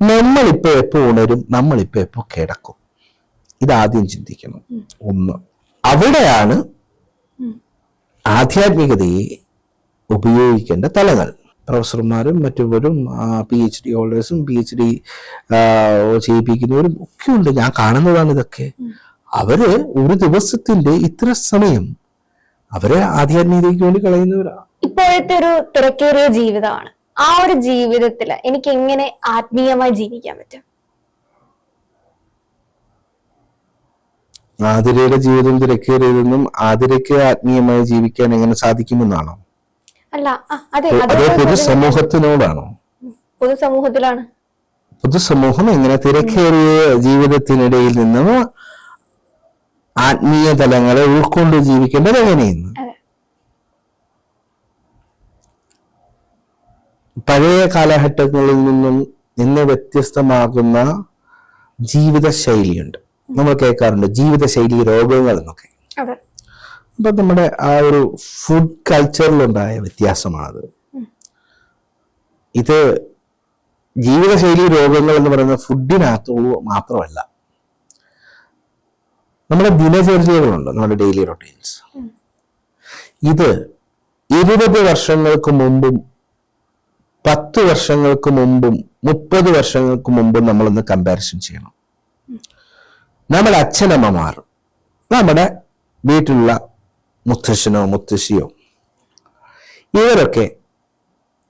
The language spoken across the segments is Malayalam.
നമ്മളിപ്പോ എപ്പോ ഉണരും നമ്മളിപ്പോ എപ്പോ കിടക്കും. ഇതാദ്യം ചിന്തിക്കണം. ഒന്ന് അവിടെയാണ് ആധ്യാത്മികതയെ ഉപയോഗിക്കേണ്ട തലങ്ങൾ. പ്രൊഫസർമാരും മറ്റുള്ളവരും പി എച്ച് ഡി ഹോൾഡേഴ്സും പി എച്ച് ഡി ചെയ്യിപ്പിക്കുന്നവരും ഒക്കെ ഉണ്ട്. ഞാൻ കാണുന്നതാണ് ഇതൊക്കെ. അവർ ഒരു ദിവസത്തിന്റെ ഇത്ര സമയം അവരെ ആധ്യാത്മികതയ്ക്ക് വേണ്ടി കളയുന്നവരാണ് ഇപ്പോഴത്തെ ഒരു തിരക്കേറിയ ജീവിതമാണ്. ആ ഒരു ജീവിതത്തിൽ എനിക്ക് എങ്ങനെ ആത്മീയമായി ജീവിക്കാൻ പറ്റും? ആതിരയുടെ ജീവിതം തിരക്കേറിയതെന്നും ആതിരയ്ക്ക് ആത്മീയമായി ജീവിക്കാൻ എങ്ങനെ സാധിക്കുമെന്നാണോ? അല്ല അതെ പൊതുസമൂഹത്തിനോടാണോ? പൊതുസമൂഹത്തിലാണ്. പൊതുസമൂഹം എങ്ങനെ തിരക്കേറിയ ജീവിതത്തിനിടയിൽ നിന്നും ആത്മീയ തലങ്ങളെ ഉൾക്കൊണ്ട് ജീവിക്കേണ്ടത് എങ്ങനെയെന്ന് അതെ പഴയ കാലഘട്ടങ്ങളിൽ നിന്നും ഇന്ന് വ്യത്യസ്തമാകുന്ന ജീവിതശൈലിയുണ്ട്. നമ്മൾ കേൾക്കാറുണ്ട് ജീവിതശൈലി രോഗങ്ങൾ എന്നൊക്കെ. അപ്പൊ നമ്മുടെ ആ ഒരു ഫുഡ് കൾച്ചറിലുണ്ടായ വ്യത്യാസമാണത്. ഇത് ജീവിതശൈലി രോഗങ്ങൾ എന്ന് പറയുന്നത് ഫുഡിനകത്തുള്ളൂ മാത്രമല്ല. നമ്മുടെ ദിനചര്യകളുണ്ട് നമ്മുടെ ഡെയിലി റൊട്ടീൻസ് ഇത് ഇരുപത് വർഷങ്ങൾക്ക് മുമ്പും പത്ത് വർഷങ്ങൾക്ക് മുമ്പും മുപ്പത് വർഷങ്ങൾക്ക് മുമ്പും നമ്മളൊന്ന് കമ്പാരിസൺ ചെയ്യണം. നമ്മുടെ അച്ഛനമ്മമാർ നമ്മുടെ വീട്ടിലുള്ള മുത്തശ്ശനോ മുത്തശ്ശിയോ. ഇവരൊക്കെ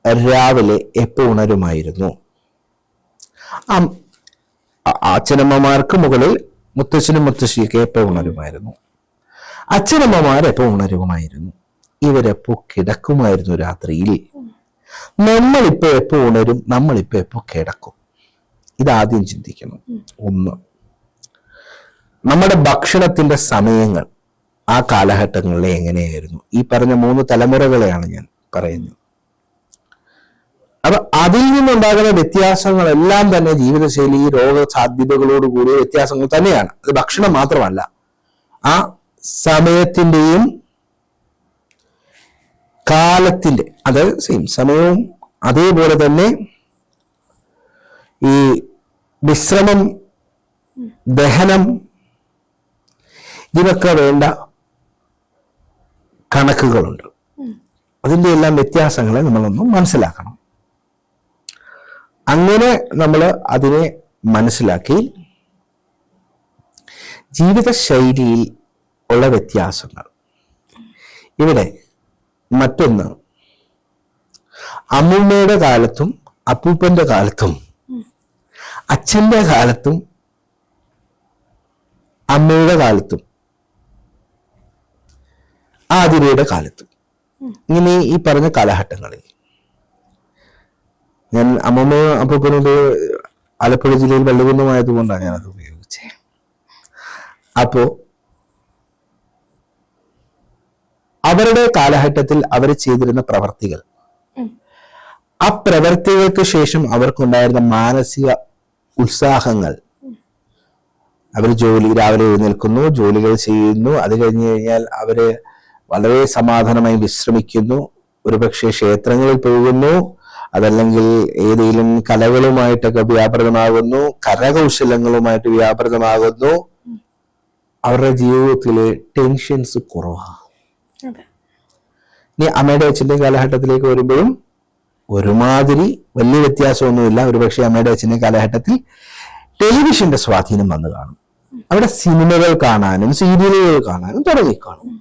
രാവിലെ എപ്പോ ഉണരുമായിരുന്നു? അച്ഛനമ്മമാർക്ക് മുകളിൽ മുത്തശ്ശനും മുത്തശ്ശിയൊക്കെ എപ്പോ ഉണരുമായിരുന്നു? അച്ഛനമ്മമാർ എപ്പോ ഉണരുമായിരുന്നു? ഇവരെപ്പോ കിടക്കുമായിരുന്നു രാത്രിയിൽ. നമ്മളിപ്പോ എപ്പോ ഉണരും നമ്മളിപ്പോ എപ്പോ കിടക്കും. ഇതാദ്യം ചിന്തിക്കണം. ഒന്ന് നമ്മുടെ ഭക്ഷണത്തിന്റെ സമയങ്ങൾ ആ കാലഘട്ടങ്ങളിൽ എങ്ങനെയായിരുന്നു? ഈ പറഞ്ഞ മൂന്ന് തലമുറകളെയാണ് ഞാൻ പറയുന്നത്. അപ്പൊ അതിൽ നിന്നുണ്ടാകുന്ന വ്യത്യാസങ്ങളെല്ലാം തന്നെ ജീവിതശൈലി രോഗ സാധ്യതകളോട് കൂടിയ വ്യത്യാസങ്ങൾ തന്നെയാണ്. അത് ഭക്ഷണം മാത്രമല്ല. ആ സമയത്തിന്റെയും കാലത്തിന്റെ അത് സെയിം സമയവും അതേപോലെ തന്നെ ഈ വിശ്രമം ദഹനം ഇതിനൊക്കെ വേണ്ട കണക്കുകളുണ്ട്. അതിന്റെ എല്ലാം വ്യത്യാസങ്ങളെ നമ്മളൊന്ന് മനസ്സിലാക്കണം. അങ്ങനെ നമ്മൾ അതിനെ മനസ്സിലാക്കി ജീവിതശൈലിയിൽ ഉള്ള വ്യത്യാസങ്ങൾ. ഇവിടെ മറ്റൊന്ന് അമ്മൂമ്മയുടെ കാലത്തും അപ്പൂപ്പന്റെ കാലത്തും അച്ഛന്റെ കാലത്തും അമ്മയുടെ കാലത്തും ആതിരയുടെ കാലത്തും. ഇങ്ങനെ ഈ പറഞ്ഞ കാലഘട്ടങ്ങളിൽ ഞാൻ അമ്മമ്മയും അപ്പൂപ്പനോട് ആലപ്പുഴ ജില്ലയിൽ ഞാൻ ഞാനത് ഉപയോഗിച്ചത്. അപ്പോ അവരുടെ കാലഘട്ടത്തിൽ അവർ ചെയ്തിരുന്ന പ്രവർത്തികൾ. ആ പ്രവർത്തികൾക്ക് ശേഷം അവർക്കുണ്ടായിരുന്ന മാനസിക ഉത്സാഹങ്ങൾ. അവർ ജോലി രാവിലെ എഴുന്നേൽക്കുന്നു ജോലികൾ ചെയ്യുന്നു. അത് കഴിഞ്ഞു കഴിഞ്ഞാൽ അവർ വളരെ സമാധാനമായി വിശ്രമിക്കുന്നു. ഒരുപക്ഷെ ക്ഷേത്രങ്ങളിൽ പോകുന്നു. അതല്ലെങ്കിൽ ഏതെങ്കിലും കലകളുമായിട്ടൊക്കെ വ്യാപൃതമാകുന്നു. കരകൗശലങ്ങളുമായിട്ട് വ്യാപൃതമാകുന്നു. അവരുടെ ജീവിതത്തിലെ ടെൻഷൻസ് കുറവാണ് ഇനി അമ്മയുടെ അച്ഛന്റെ കാലഘട്ടത്തിലേക്ക് വരുമ്പോഴും ഒരുമാതിരി വലിയ വ്യത്യാസമൊന്നുമില്ല. ഒരുപക്ഷെ അമ്മയുടെ അച്ഛന്റെ കാലഘട്ടത്തിൽ ടെലിവിഷന്റെ സ്വാധീനം വന്നു കാണും. അവിടെ സിനിമകൾ കാണാനും സീരിയലുകൾ കാണാനും തുടങ്ങി കാണും.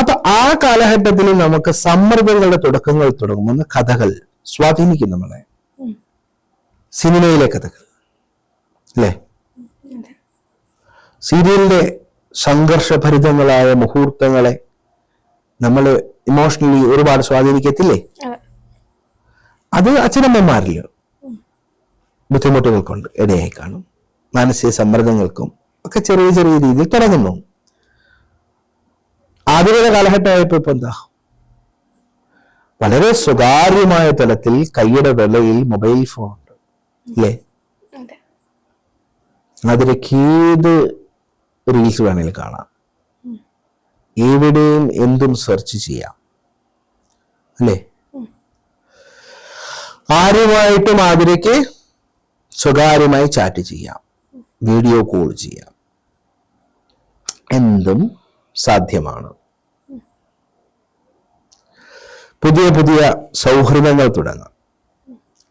അപ്പൊ ആ കാലഘട്ടത്തിൽ നമുക്ക് സമ്മർദ്ദങ്ങളുടെ തുടക്കങ്ങൾ തുടങ്ങുമെന്ന് കഥകൾ സ്വാധീനിക്കും നമ്മളെ. സിനിമയിലെ കഥകൾ അല്ലേ? സീരിയലിലെ സീരിയലിന്റെ സംഘർഷഭരിതങ്ങളായ മുഹൂർത്തങ്ങളെ നമ്മൾ ഇമോഷണലി ഒരുപാട് സ്വാധീനിക്കത്തില്ലേ? അതെ അച്ഛനമ്മമാരിൽ ബുദ്ധിമുട്ടുകൾക്കുണ്ട്. ഇടയായി കാണും. മാനസിക സമ്മർദ്ദങ്ങൾക്കും ഒക്കെ ചെറിയ ചെറിയ രീതിയിൽ തുടങ്ങുന്നു. ആധുനിക കാലഘട്ടമായപ്പോ ഇപ്പൊ എന്താ? വളരെ സ്വകാര്യമായ തലത്തിൽ കൈയുടെ വിലയിൽ മൊബൈൽ ഫോൺ ഉണ്ട് അല്ലേ? അതെ. അതിലേക്ക് ഏത് റീൽസ് വേണമെങ്കിലും കാണാം. എവിടെയും എന്തും സെർച്ച് ചെയ്യാം. അല്ലേ? ആരുമായിട്ടും ആതിരയ്ക്ക് സ്വകാര്യമായി ചാറ്റ് ചെയ്യാം. വീഡിയോ കോൾ ചെയ്യാം. എന്തും സാധ്യമാണ്. പുതിയ പുതിയ സൗഹൃദങ്ങൾ തുടങ്ങാം.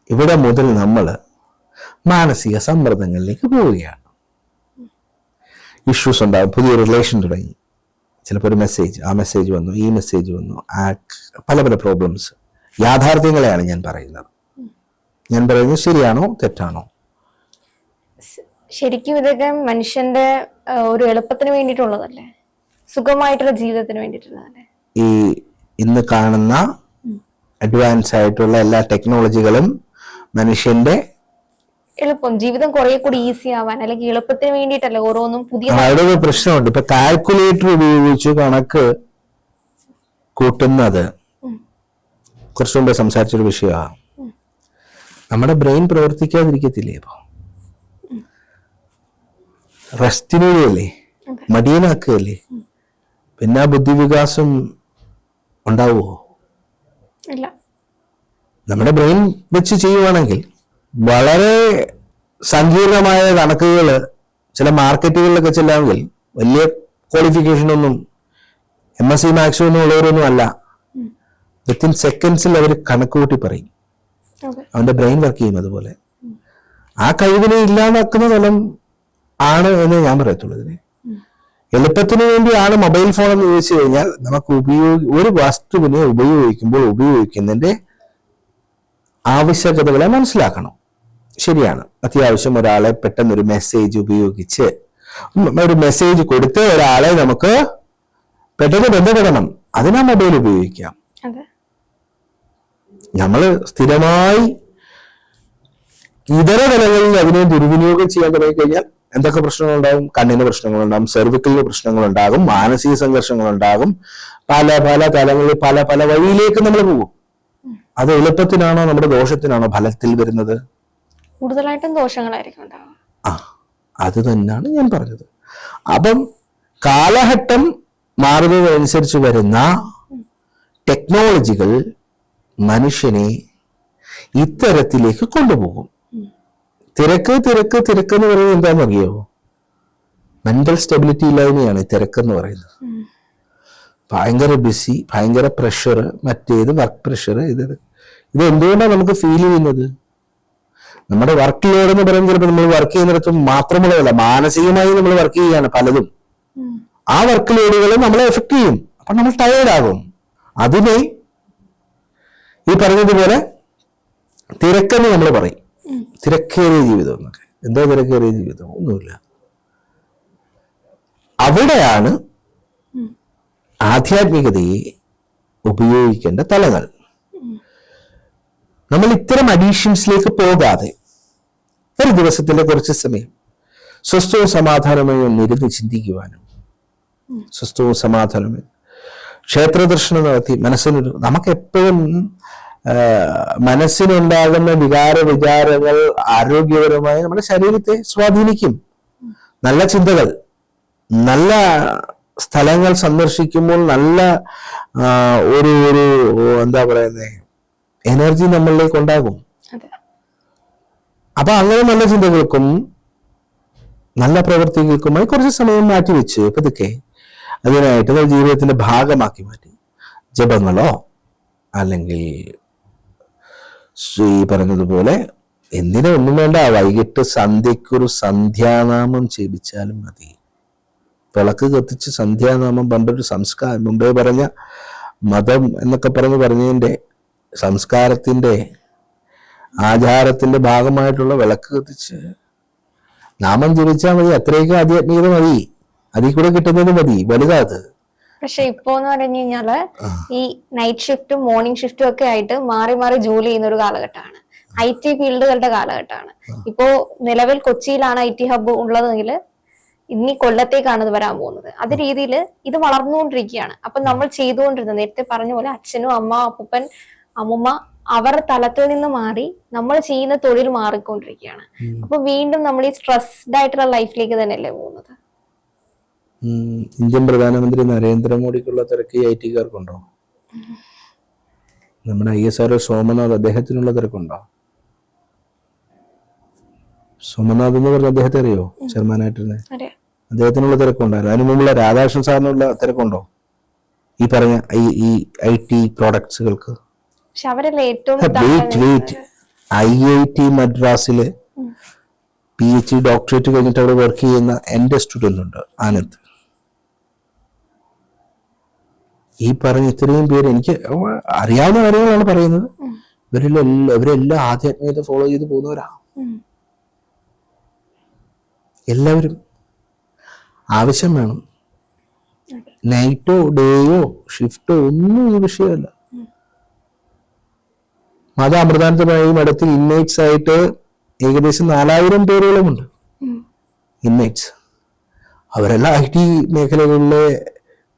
ഇവിടെ മുതൽ നമ്മൾ മാനസിക സമ്മർദ്ദങ്ങളിലേക്ക് പോവുകയാണ്. ഇഷ്യൂസ് ഉണ്ടാകും പുതിയ റിലേഷൻ തുടങ്ങി. ചിലപ്പോൾ ഒരു മെസ്സേജ് ആ മെസ്സേജ് വന്നു ഈ മെസ്സേജ് വന്നു ആ പല പല പ്രോബ്ലംസ് യാഥാർത്ഥ്യങ്ങളെയാണ് ഞാൻ പറയുന്നത്. ഞാൻ പറയുന്നത് ശരിയാണോ തെറ്റാണോ? ശരിക്കും ഇതൊക്കെ മനുഷ്യന്റെ ഒരു എളുപ്പത്തിന് വേണ്ടിയിട്ടുള്ളതല്ലേ? സുഖമായിട്ടുള്ള ജീവിതത്തിന് വേണ്ടിയിട്ടുള്ളതല്ലേ? ഈ ഇന്ന് കാണുന്ന അഡ്വാൻസ് ആയിട്ടുള്ള എല്ലാ ടെക്നോളജികളും മനുഷ്യന്റെ എളുപ്പം. ജീവിതം കുറെ കൂടി ഈസി ആവാൻ അല്ലെങ്കിൽ എളുപ്പത്തിന് വേണ്ടിയിട്ടല്ലേ ഓരോന്നും പുതിയ അവിടെ ഒരു പ്രശ്നമുണ്ട്. ഇപ്പൊ കാൽക്കുലേറ്റർ ഉപയോഗിച്ച് കണക്ക് കൂട്ടുന്നത്. കുറച്ചുകൊണ്ട് സംസാരിച്ചൊരു വിഷയമാണ്. നമ്മുടെ ബ്രെയിൻ പ്രവർത്തിക്കാതിരിക്കത്തില്ലേ ഇപ്പൊ റെസ്റ്റിനല്ലേ മടിയനാക്കുകയല്ലേ? പിന്നെ ആ ബുദ്ധിവികാസം ഉണ്ടാവുമോ? ഇല്ല. നമ്മുടെ ബ്രെയിൻ വെച്ച് ചെയ്യുവാണെങ്കിൽ വളരെ സങ്കീർണമായ കണക്കുകൾ ചില മാർക്കറ്റുകളിലൊക്കെ ചെല്ലാമെങ്കിൽ വലിയ ക്വാളിഫിക്കേഷനൊന്നും എം എസ് സി മാക്സും ഒന്നും ഉള്ളവരൊന്നും അല്ല. വിത്തിൻ സെക്കൻഡ്സിൽ അവർ കണക്ക് കൂട്ടി പറയും. അവന്റെ ബ്രെയിൻ വർക്ക് ചെയ്യും അതുപോലെ. ആ കഴിവിനെ ഇല്ലാതാക്കുന്ന തലം ആണ് എന്ന് ഞാൻ പറയത്തുള്ളൂ ഇതിനെ. എളുപ്പത്തിന് വേണ്ടിയാണ് മൊബൈൽ ഫോൺ എന്ന് ചോദിച്ചു കഴിഞ്ഞാൽ നമുക്ക് ഉപയോഗി ഒരു വസ്തുവിനെ ഉപയോഗിക്കുമ്പോൾ ഉപയോഗിക്കുന്നതിന്റെ ആവശ്യകതകളെ മനസ്സിലാക്കണം. ശരിയാണ്. അത്യാവശ്യം ഒരാളെ പെട്ടെന്ന് ഒരു മെസ്സേജ് ഉപയോഗിച്ച് ഒരു മെസ്സേജ് കൊടുത്ത് ഒരാളെ നമുക്ക് പെട്ടെന്ന് ബന്ധപ്പെടണം. അതിനാ മൊബൈൽ ഉപയോഗിക്കാം. നമ്മൾ സ്ഥിരമായി ഇതര തലങ്ങളിൽ അതിനെ ദുർവിനിയോഗം ചെയ്യാൻ തുടങ്ങിക്കഴിഞ്ഞാൽ എന്തൊക്കെ പ്രശ്നങ്ങളുണ്ടാകും? കണ്ണിന് പ്രശ്നങ്ങളുണ്ടാകും സെർവിക്കലിന് പ്രശ്നങ്ങളുണ്ടാകും മാനസിക സംഘർഷങ്ങളുണ്ടാകും. പല പല തലങ്ങളിൽ പല പല വഴിയിലേക്ക് നമ്മൾ പോകും. അത് എളുപ്പത്തിനാണോ? നമ്മുടെ ദോഷത്തിനാണോ ഫലത്തിൽ വരുന്നത്? കൂടുതലായിട്ടും ദോഷങ്ങളായിരിക്കും ആ അത് തന്നെയാണ് ഞാൻ പറഞ്ഞത്. അപ്പം കാലഘട്ടം മാറുന്നതനുസരിച്ച് വരുന്ന ടെക്നോളജികൾ മനുഷ്യനെ ഇത്തരത്തിലേക്ക് കൊണ്ടുപോകും. തിരക്ക് തിരക്ക് തിരക്ക് എന്ന് പറയുന്നത് എന്താണെന്നറിയോ? മെന്റൽ സ്റ്റെബിലിറ്റി ഇല്ലായ്മയാണ് തിരക്ക് എന്ന് പറയുന്നത്. ഭയങ്കര ബിസി ഭയങ്കര പ്രഷർ മറ്റേത് വർക്ക് പ്രഷർ ഇത് ഇത്. എന്തുകൊണ്ടാണ് നമുക്ക് ഫീൽ ചെയ്യുന്നത്? നമ്മുടെ വർക്ക് ലോഡ് എന്ന് പറയുന്നത് ചിലപ്പോൾ നമ്മൾ വർക്ക് ചെയ്യുന്നിടത്ത് മാത്രമുള്ളതല്ല മാനസികമായി നമ്മൾ വർക്ക് ചെയ്യുകയാണ് പലതും. ആ വർക്ക് ലോഡുകൾ നമ്മളെ എഫക്ട് ചെയ്യും. അപ്പൊ നമ്മൾ ടയേർഡ് ആകും. അതിനെ ഈ പറഞ്ഞതുപോലെ തിരക്കെന്ന് നമ്മൾ പറയും. തിരക്കേറിയ ജീവിതം എന്നൊക്കെ. എന്താ തിരക്കേറിയ ജീവിതം? ഒന്നുമില്ല. അവിടെയാണ് ആധ്യാത്മികതയെ ഉപയോഗിക്കേണ്ട തലങ്ങൾ. നമ്മൾ ഇത്തരം അഡീഷൻസിലേക്ക് പോകാതെ ഒരു ദിവസത്തിലെ കുറച്ച് സമയം സ്വസ്ഥവും സമാധാനമായും ഇരുന്ന് ചിന്തിക്കുവാനും സ്വസ്ഥവും സമാധാനവും ക്ഷേത്ര ദർശനം നടത്തി. മനസ്സിനൊരു നമുക്ക് എപ്പോഴും മനസ്സിനുണ്ടാകുന്ന വികാര വിചാരങ്ങൾ ആരോഗ്യപരമായി നമ്മുടെ ശരീരത്തെ സ്വാധീനിക്കും. നല്ല ചിന്തകൾ നല്ല സ്ഥലങ്ങൾ സന്ദർശിക്കുമ്പോൾ നല്ല ഒരു ഒരു എന്താ പറയുന്നത് എനർജി നമ്മളിലേക്ക് ഉണ്ടാകും. അപ്പൊ അങ്ങനെ നല്ല ചിന്തകൾക്കും നല്ല പ്രവൃത്തികൾക്കുമായി കുറച്ച് സമയം മാറ്റിവെച്ച്. പതുക്കെ അതിനായിട്ട് നമ്മൾ ജീവിതത്തിന്റെ ഭാഗമാക്കി മാറ്റി. ജപങ്ങളോ അല്ലെങ്കിൽ ഈ പറഞ്ഞതുപോലെ എന്തിനും ഒന്നും വേണ്ട വൈകിട്ട് സന്ധ്യക്കൊരു സന്ധ്യാനാമം ജപിച്ചാലും മതി. വിളക്ക് കത്തിച്ച് സന്ധ്യാനാമം പണ്ടൊരു സംസ്കാരം മുമ്പേ പറഞ്ഞ മതം എന്നൊക്കെ പറഞ്ഞ് പറഞ്ഞതിന്റെ സംസ്കാരത്തിന്റെ ആചാരത്തിന്റെ ഭാഗമായിട്ടുള്ള വിളക്ക് കത്തിച്ച് നാമം ജപിച്ചാൽ മതി. അത്രയൊക്കെ ആധ്യാത്മികത മതി. അതിൽ കൂടെ കിട്ടുന്നത് മതി വലുതാത് പക്ഷെ ഇപ്പോ എന്ന് പറഞ്ഞു കഴിഞ്ഞാൽ ഈ നൈറ്റ് ഷിഫ്റ്റും മോർണിംഗ് ഷിഫ്റ്റും ഒക്കെ ആയിട്ട് മാറി മാറി ജോലി ചെയ്യുന്ന ഒരു കാലഘട്ടമാണ്. ഐ ടി ഫീൽഡുകളുടെ കാലഘട്ടമാണ്. ഇപ്പോ നിലവിൽ കൊച്ചിയിലാണ് ഐ ടി ഹബ്ബ് ഉള്ളതെങ്കിൽ ഇനി കൊല്ലത്തേക്കാണ് ഇത് വരാൻ പോകുന്നത്. അത് രീതിയിൽ ഇത് വളർന്നുകൊണ്ടിരിക്കുകയാണ്. അപ്പൊ നമ്മൾ ചെയ്തുകൊണ്ടിരുന്നത് നേരത്തെ പറഞ്ഞ പോലെ അച്ഛനും അമ്മ അപ്പൂപ്പൻ അമ്മുമ്മ അവർ തലത്തിൽ നിന്ന് മാറി നമ്മൾ ചെയ്യുന്ന തൊഴിൽ മാറിക്കൊണ്ടിരിക്കുകയാണ്. അപ്പൊ വീണ്ടും നമ്മൾ ഈ സ്ട്രെസ്ഡ് ആയിട്ടുള്ള ലൈഫിലേക്ക് തന്നെയല്ലേ പോകുന്നത്? ഇന്ത്യൻ പ്രധാനമന്ത്രി നരേന്ദ്രമോദിക്കുള്ള തിരക്ക് ഐ ടിക്കാർക്കുണ്ടോ നമ്മുടെ ഐ എസ് ആർ സോമനാഥ് അദ്ദേഹത്തിനുള്ള തിരക്കുണ്ടോ? സോമനാഥ് എന്ന് പറഞ്ഞ അദ്ദേഹത്തെ അറിയോ? ചെയർമാനായിട്ടിരുന്നത് അറിയാം. അദ്ദേഹത്തിനുള്ള തിരക്കുണ്ടായിരുന്നു അതിന് മുമ്പുള്ള രാധാകൃഷ്ണൻ സാറിനുള്ള തിരക്കുണ്ടോ? ഈ പറഞ്ഞ ഈ ഈ ഐ ടി പ്രോഡക്ട്സുകൾക്ക്? ഐ ഐ ടി മദ്രാസിൽ പി എച്ച് ഡി ഡോക്ടറേറ്റ് കഴിഞ്ഞിട്ട് അവിടെ വർക്ക് ചെയ്യുന്ന എന്റെ സ്റ്റുഡന്റ് ഉണ്ട് ആനന്ദ്. ഈ പറഞ്ഞ ഇത്രയും പേര് എനിക്ക് അറിയാവുന്ന കാര്യങ്ങളാണ് പറയുന്നത്. ഇവരിലെല്ലാം ഇവരെല്ലാം ആധ്യാത്മികത ഫോളോ ചെയ്ത് പോകുന്നവരാ. എല്ലാവരും ആവശ്യം വേണം. നൈറ്റോ ഡേയോ ഷിഫ്റ്റോ ഒന്നും ഈ വിഷയമല്ല. മത അമൃതാനന്ദമായി മഠത്തിൽ ഇന്നേറ്റ്സ് ആയിട്ട് ഏകദേശം നാലായിരം പേരോളമുണ്ട്. ഇന്നേറ്റ്സ് അവരെല്ലാം ഐ ടി മേഖലകളിലെ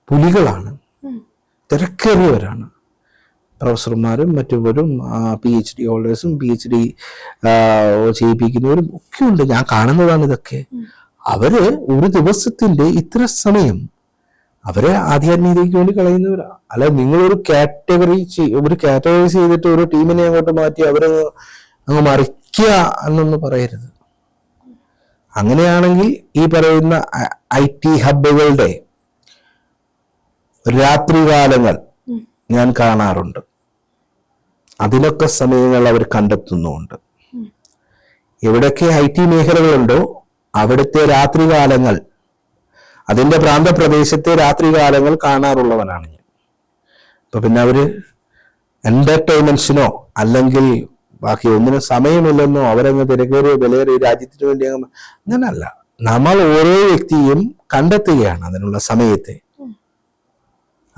പുലികളാണ്. തിരക്കേറിയവരാണ്. പ്രൊഫസർമാരും മറ്റുവരും പി എച്ച് ഡി ഹോൾഡേഴ്സും പി എച്ച് ഡി ചെയ്യിപ്പിക്കുന്നവരും ഒക്കെ ഉണ്ട് ഞാൻ കാണുന്നതാണ് ഇതൊക്കെ. അവർ ഒരു ദിവസത്തിന്റെ ഇത്ര സമയം അവരെ ആധ്യാത്മികതയ്ക്ക് വേണ്ടി കളയുന്നവരാ. അല്ല നിങ്ങളൊരു കാറ്റഗറി ഒരു കാറ്റഗറൈസ് ചെയ്തിട്ട് ഒരു ടീമിനെ അങ്ങോട്ട് മാറ്റി അവരെ അങ്ങ് മറിക്കുക എന്നൊന്ന് പറയരുത്. അങ്ങനെയാണെങ്കിൽ ഈ പറയുന്ന ഐ ടി ഹബ്ബുകളുടെ രാത്രികാലങ്ങൾ. ഞാൻ കാണാറുണ്ട്. അതിനൊക്കെ സമയങ്ങൾ അവർ കണ്ടെത്തുന്നുമുണ്ട്. എവിടൊക്കെ ഐ ടി മേഖലകളുണ്ടോ അവിടുത്തെ രാത്രികാലങ്ങൾ അതിന്റെ പ്രാന്തപ്രദേശത്തെ രാത്രികാലങ്ങൾ കാണാറുള്ളവനാണ് ഞാൻ. അപ്പൊ പിന്നെ അവർ എന്റർടൈൻമെന്റ്സിനോ അല്ലെങ്കിൽ ബാക്കി ഒന്നിനും സമയമില്ലെന്നോ അവരങ്ങ് തിരക്കേറിയ വിലയേറിയ രാജ്യത്തിന് വേണ്ടി അങ്ങ് അങ്ങനല്ല. നമ്മൾ ഓരോ വ്യക്തിയും കണ്ടെത്തുകയാണ് അതിനുള്ള സമയത്തെ.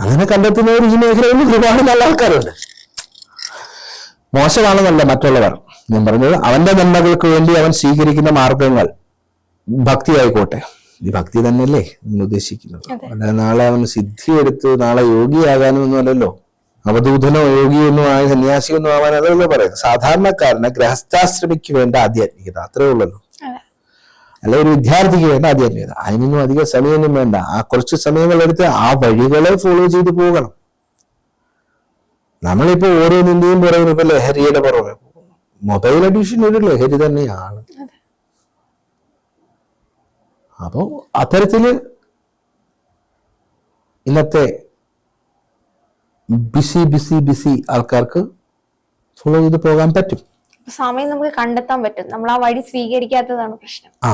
അങ്ങനെ കണ്ടെത്തുന്നവർ ഈ മേഖലയിൽ ഒരുപാട് നല്ല ആൾക്കാരുണ്ട്. മോശമാണെന്നല്ല മറ്റുള്ളവർ. ഞാൻ പറഞ്ഞത് അവന്റെ നന്മകൾക്ക് വേണ്ടി അവൻ സ്വീകരിക്കുന്ന മാർഗങ്ങൾ ഭക്തി ആയിക്കോട്ടെ ഈ ഭക്തി തന്നെയല്ലേ നിങ്ങൾ ഉദ്ദേശിക്കുന്നത്. അല്ല അല്ലാതെ നാളെ അവൻ സിദ്ധി എടുത്ത് നാളെ യോഗിയാകാനൊന്നും അല്ലല്ലോ അവധൂതനോ യോഗിയൊന്നും ആയ സന്യാസിയൊന്നും ആവാൻ അതല്ലോ പറയുന്നത്. സാധാരണക്കാരന് ഗൃഹസ്ഥാശ്രമിക്ക് വേണ്ട ആധ്യാത്മികത. അത്രേ ഉള്ളല്ലോ. അല്ല ഒരു വിദ്യാർത്ഥിക്ക് വേണ്ട ആധ്യാത്മികത അതിനൊന്നും അധികം സമയമൊന്നും വേണ്ട. ആ കുറച്ച് സമയങ്ങൾ എടുത്ത് ആ വഴികളെ ഫോളോ ചെയ്ത് പോകണം. നമ്മളിപ്പോ ഓരോന്നിന്റെയും പുറകെ ഇപ്പൊ ലഹരിയുടെ പുറമെ മൊബൈൽ അഡീഷൻ ഒരു ലഹരി തന്നെയാണ്. അപ്പോ അത്തരത്തിൽ ഇന്നത്തെ ബിസി ബിസി ബിസി ആൾക്കാർക്ക് ഫോളോ ചെയ്ത് പോകാൻ പറ്റും. സമയം നമുക്ക് കണ്ടെത്താൻ പറ്റും. നമ്മൾ ആ വഴി സ്വീകരിക്കാത്തതാണ് പ്രശ്നം. ആ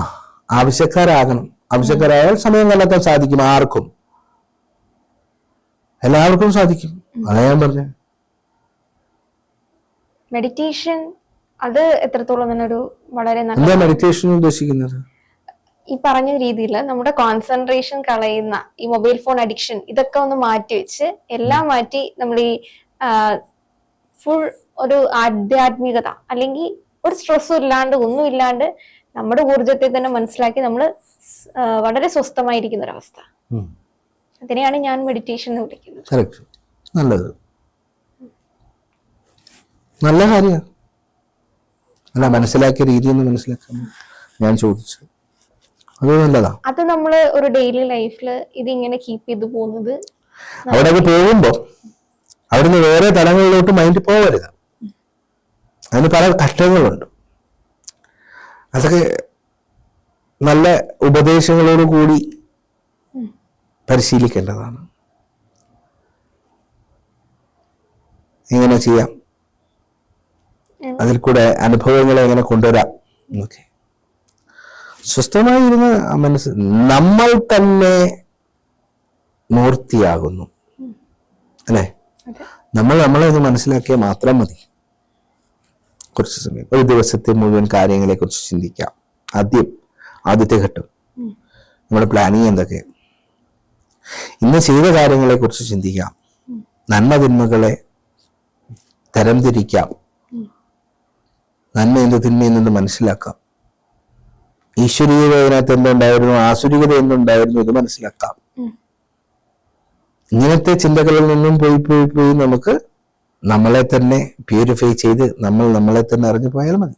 ആവശ്യക്കാരാകണം. ആവശ്യക്കാരായാൽ സമയം കണ്ടെത്താൻ സാധിക്കും ആർക്കും. എല്ലാവർക്കും സാധിക്കും. അതാ ഞാൻ പറഞ്ഞത് മെഡിറ്റേഷൻ അത് എത്രത്തോളം തന്നെ ഒരു വളരെ നല്ല മെഡിറ്റേഷൻ ഉദ്ദേശിക്കുന്നത്? ഈ പറഞ്ഞ രീതിയിൽ നമ്മുടെ കോൺസെൻട്രേഷൻ കളയുന്ന ഈ മൊബൈൽ ഫോൺ അഡിക്ഷൻ ഇതൊക്കെ ഒന്ന് മാറ്റി വെച്ച് എല്ലാം മാറ്റി നമ്മൾ ഈ ഫുൾ ഒരു ആധ്യാത്മികത. അല്ലെങ്കിൽ ഒരു സ്ട്രെസ്സും ഇല്ലാണ്ട് ഒന്നും ഇല്ലാണ്ട് നമ്മുടെ ഊർജത്തെ തന്നെ മനസ്സിലാക്കി നമ്മൾ വളരെ സ്വസ്ഥമായിരിക്കുന്ന ഒരവസ്ഥ അതിനെയാണ് ഞാൻ മെഡിറ്റേഷൻ എന്ന് വിളിക്കുന്നത്. നല്ലത്. നല്ല കാര്യമാണ് അല്ല മനസ്സിലാക്കിയ രീതി ഒന്ന് മനസ്സിലാക്കാൻ ഞാൻ ചോദിച്ചു. അത് നല്ലതാ. അത് നമ്മൾ ഒരു ഡെയിലി ലൈഫിൽ ഇങ്ങനെ കീപ്പ് ചെയ്തു പോകുന്നത് അവിടെയൊക്കെ പോകുമ്പോ അവിടുന്ന് വേറെ തലങ്ങളിലോട്ട് മൈൻഡ് പോകരുത് അതിന് പല ഘട്ടങ്ങളുണ്ട് അതൊക്കെ നല്ല ഉപദേശങ്ങളോട് കൂടി പരിശീലിക്കേണ്ടതാണ്. എങ്ങനെ ചെയ്യാം. അതിൽ കൂടെ അനുഭവങ്ങളെ എങ്ങനെ കൊണ്ടുവരാം എന്നൊക്കെ. സ്വസ്ഥമായി ഇരുന്ന് മനസ്സ് നമ്മൾ തന്നെ മൂർത്തിയാകുന്നു. അല്ലേ. നമ്മൾ നമ്മളെ ഒന്ന് മനസ്സിലാക്കിയാൽ മാത്രം മതി. കുറച്ച് സമയം. ഒരു ദിവസത്തെ മുഴുവൻ കാര്യങ്ങളെ കുറിച്ച് ചിന്തിക്കാം. ആദ്യം ആദ്യത്തെ ഘട്ടം. നമ്മുടെ പ്ലാനിങ് എന്തൊക്കെ? ഇന്ന് ചെയ്ത കാര്യങ്ങളെ കുറിച്ച് ചിന്തിക്കാം നന്മതിന്മകളെ തരംതിരിക്കാം. നന്മ എന്ത് തിന്മ എന്നത് മനസ്സിലാക്കാം. ഈശ്വരീയത അതിനകത്ത് എന്തുണ്ടായിരുന്നു? ആസുരികത എന്തുണ്ടായിരുന്നു? ഇത് മനസ്സിലാക്കാം. ഇങ്ങനത്തെ ചിന്തകളിൽ നിന്നും പോയി പോയി പോയി നമുക്ക് നമ്മളെ തന്നെ പ്യൂരിഫൈ ചെയ്ത് നമ്മൾ നമ്മളെ തന്നെ അറിഞ്ഞു പോയാൽ മതി.